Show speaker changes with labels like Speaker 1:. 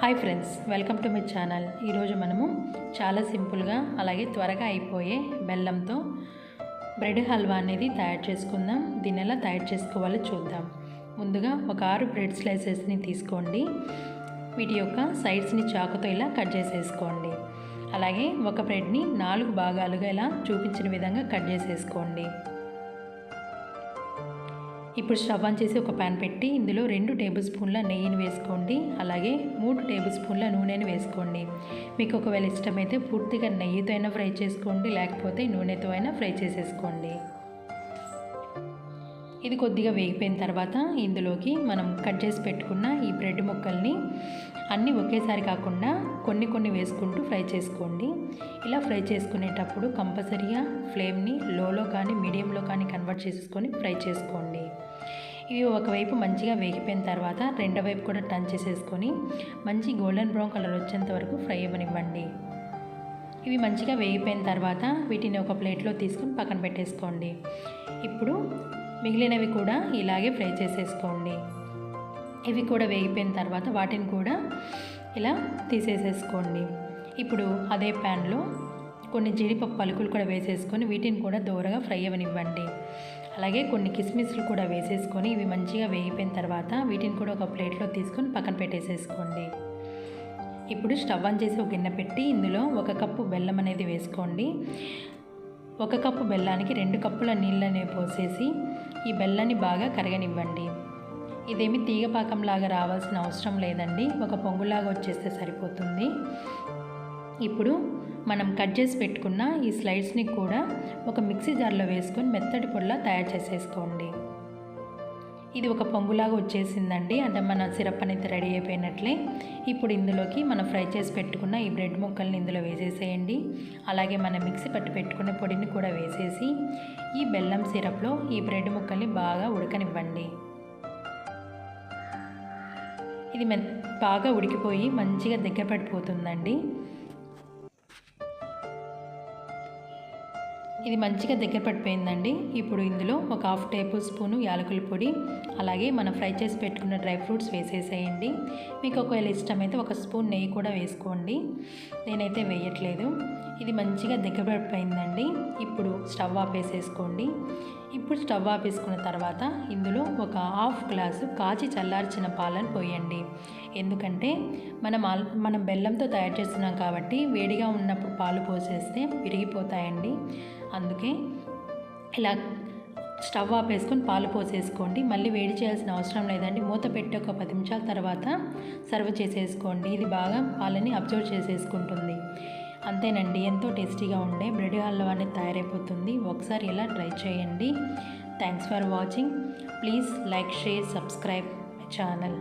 Speaker 1: Hi friends welcome to my channel. ఈరోజు మనము చాలా సింపుల్గా అలాగే త్వరగా అయిపోయే బెల్లంతో బ్రెడ్ హల్వా అనేది తయారు చేసుకుందాం. దీన్ని ఎలా తయారు చేసుకోవాలో చూద్దాం. ముందుగా ఒక ఆరు బ్రెడ్ స్లైసెస్ని తీసుకోండి. వీటి యొక్క సైడ్స్ని చాకుతో ఇలా కట్ చేసేసుకోండి. అలాగే ఒక బ్రెడ్ని నాలుగు భాగాలుగా ఇలా చూపించిన విధంగా కట్ చేసేసుకోండి. ఇప్పుడు స్టవ్ ఆన్ చేసి ఒక ప్యాన్ పెట్టి ఇందులో రెండు టేబుల్ స్పూన్ల నెయ్యిని వేసుకోండి. అలాగే మూడు టేబుల్ స్పూన్ల నూనెని వేసుకోండి. మీకు ఒకవేళ ఇష్టమైతే పూర్తిగా నెయ్యితో అయినా ఫ్రై చేసుకోండి లేకపోతే నూనెతో అయినా ఫ్రై చేసేసుకోండి. ఇది కొద్దిగా వేగిపోయిన తర్వాత ఇందులోకి మనం కట్ చేసి పెట్టుకున్న ఈ బ్రెడ్ ముక్కల్ని అన్నీ ఒకేసారి కాకుండా కొన్ని కొన్ని వేసుకుంటూ ఫ్రై చేసుకోండి. ఇలా ఫ్రై చేసుకునేటప్పుడు కంపల్సరీగా ఫ్లేమ్ని లోలో కానీ మీడియంలో కానీ కన్వర్ట్ చేసుకొని ఫ్రై చేసుకోండి. ఇవి ఒకవైపు మంచిగా వేగిపోయిన తర్వాత రెండో వైపు కూడా టర్న్ చేసేసుకొని మంచి గోల్డెన్ బ్రౌన్ కలర్ వచ్చేంత వరకు ఫ్రై అవ్వనివ్వండి. ఇవి మంచిగా వేగిపోయిన తర్వాత వీటిని ఒక ప్లేట్లో తీసుకుని పక్కన పెట్టేసుకోండి. ఇప్పుడు మిగిలినవి కూడా ఇలాగే ఫ్రై చేసేసుకోండి. ఇవి కూడా వేగిపోయిన తర్వాత వాటిని కూడా ఇలా తీసేసేసుకోండి. ఇప్పుడు అదే ప్యాన్లో కొన్ని జీడిపప్పు పలుకులు కూడా వేసేసుకొని వీటిని కూడా దూరగా ఫ్రై అవ్వనివ్వండి అలాగే కొన్ని కిస్మిస్లు కూడా వేసేసుకొని ఇవి మంచిగా వేగిపోయిన తర్వాత వీటిని కూడా ఒక ప్లేట్లో తీసుకొని పక్కన పెట్టేసేసుకోండి. ఇప్పుడు స్టవ్ ఆన్ చేసి ఒక గిన్నె పెట్టి ఇందులో ఒక కప్పు బెల్లం అనేది వేసుకోండి. ఒక కప్పు బెల్లానికి రెండు కప్పుల నీళ్ళని పోసేసి ఈ బెల్లాన్ని బాగా కరగనివ్వండి. ఇదేమి తీగపాకంలాగా రావాల్సిన అవసరం లేదండి. ఒక పొంగులాగా వచ్చేస్తే సరిపోతుంది. ఇప్పుడు మనం కట్ చేసి పెట్టుకున్న ఈ స్లైడ్స్ని కూడా ఒక మిక్సీ జార్లో వేసుకొని మెత్తటి పొడిలా తయారు చేసేసుకోండి. ఇది ఒక పొంగులాగా వచ్చేసిందండి. అంటే మన సిరప్ అనేది రెడీ అయిపోయినట్లే. ఇప్పుడు ఇందులోకి మనం ఫ్రై చేసి పెట్టుకున్న ఈ బ్రెడ్ ముక్కల్ని ఇందులో వేసేసేయండి. అలాగే మనం మిక్సీ పట్టి పెట్టుకున్న పొడిని కూడా వేసేసి ఈ బెల్లం సిరప్లో ఈ బ్రెడ్ ముక్కల్ని బాగా ఉడకనివ్వండి. ఇది మె బాగా ఉడికిపోయి మంచిగా దగ్గర పడిపోతుందండి. ఇది మంచిగా దగ్గర పడిపోయిందండి. ఇప్పుడు ఇందులో ఒక హాఫ్ టేబుల్ స్పూను యాలకుల పొడి అలాగే మనం ఫ్రై చేసి పెట్టుకున్న డ్రై ఫ్రూట్స్ వేసేసేయండి. మీకు ఒకవేళ ఇష్టమైతే ఒక స్పూన్ నెయ్యి కూడా వేసుకోండి. నేనైతే వేయట్లేదు. ఇది మంచిగా దగ్గర పడిపోయిందండి. ఇప్పుడు స్టవ్ ఆపేసేసుకోండి ఇప్పుడు స్టవ్ ఆపేసుకున్న తర్వాత ఇందులో ఒక హాఫ్ గ్లాసు కాచి చల్లార్చిన పాలను పోయండి. ఎందుకంటే మనం ఆల్ మనం బెల్లంతో తయారు చేస్తున్నాం కాబట్టి వేడిగా ఉన్నప్పుడు పాలు పోసేస్తే విరిగిపోతాయండి. అందుకే ఇలా స్టవ్ ఆపేసుకొని పాలు పోసేసుకోండి. మళ్ళీ వేడి చేయాల్సిన అవసరం లేదండి. మూత పెట్టి ఒక పది నిమిషాల తర్వాత సర్వ్ చేసేసుకోండి. ఇది బాగా పాలని అబ్జర్వ్ చేసేసుకుంటుంది. అంతేనండి ఎంతో టేస్టీగా ఉండే బ్రెడ్ హల్వా అనేది తయారైపోతుంది. ఒకసారి ఇలా ట్రై చేయండి. Thanks for watching. Please like share subscribe my channel.